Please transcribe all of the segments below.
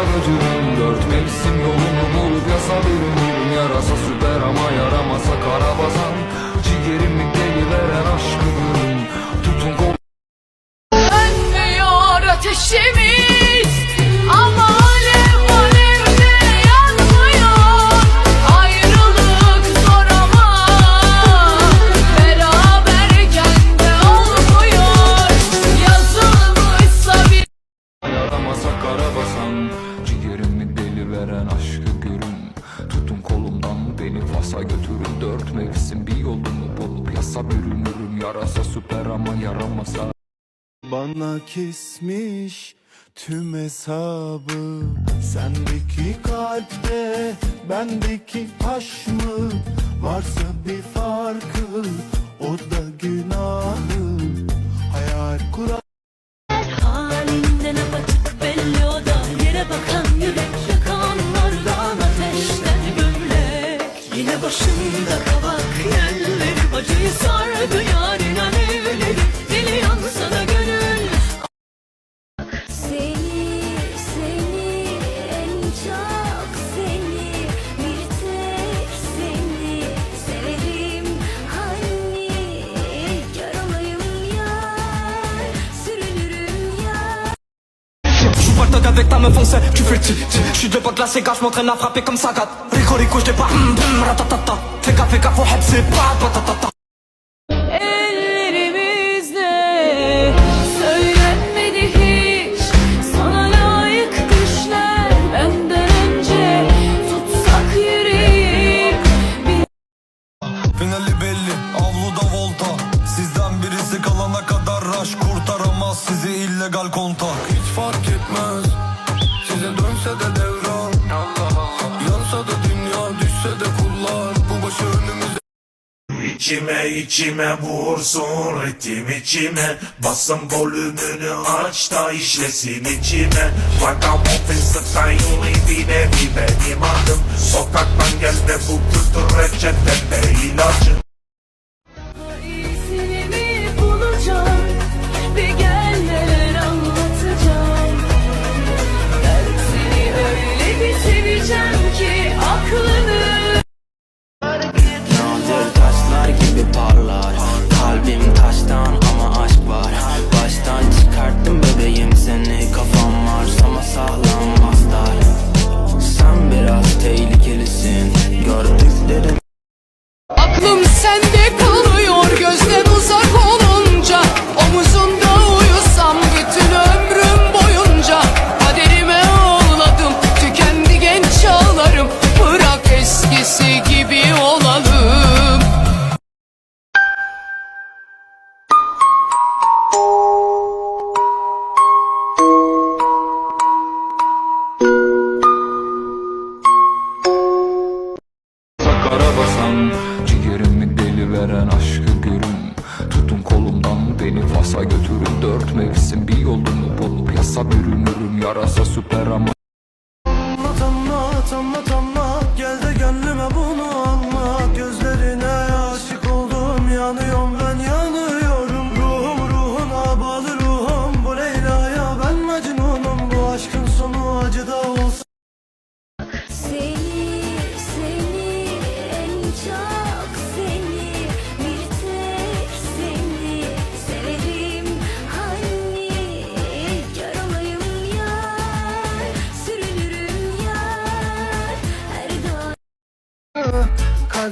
kadar Dört mevsim yolunu bul. Yasa bir umur Yarasa süper ama yaramasa karabasan. Ciğerimi deli veren aşkıdır Tutun kol Dönmüyor ateşimi aşkı görün. Tutun kolumdan beni Fas'a götürün. Dört mevsim bir yolumu bulup yasa bürünürüm. Yarasa süper ama yaramasa. Bana kesmiş tüm hesabı. Sendeki kalpte bendeki taş mı? Varsa bir farkı o da günahı başında kabak yerleri Acıyı sardı yarın avec ta meuf on sait tu fais ti ti. Je suis de pas glacé car je m'entraîne à frapper comme ça gâte Rico Rico je pas hum hum ratatata. Fais gaffe fais gaffe au head c'est pas patatata. Finali belli avluda volta. Sizden birisi kalana kadar rush Kurtaramaz sizi illegal kontak İçime içime vursun ritim içime. Basın volümünü aç da işlesin içime. Vagabond style bile bir benim adım Aklım sende kalıyor veren aşkı görün. Tutun kolumdan beni Fas'a götürün. Dört mevsim bir yolumu bulup yasa bürünürüm. Yarasa süper ama anlat anlat anlat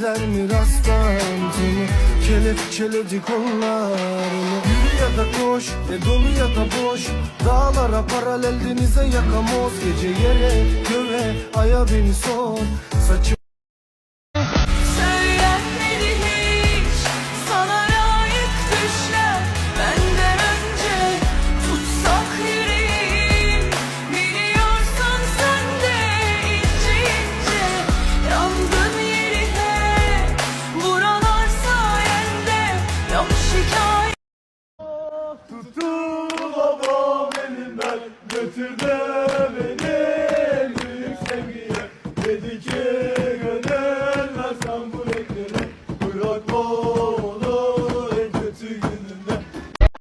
Kader mi rastlantı mı Kelepçeledi kollarını. Yürü ya da koş E dolu ya da boş Dağlara paralel denize yakamoz. Gece yere göğe aya beni sor. Saçım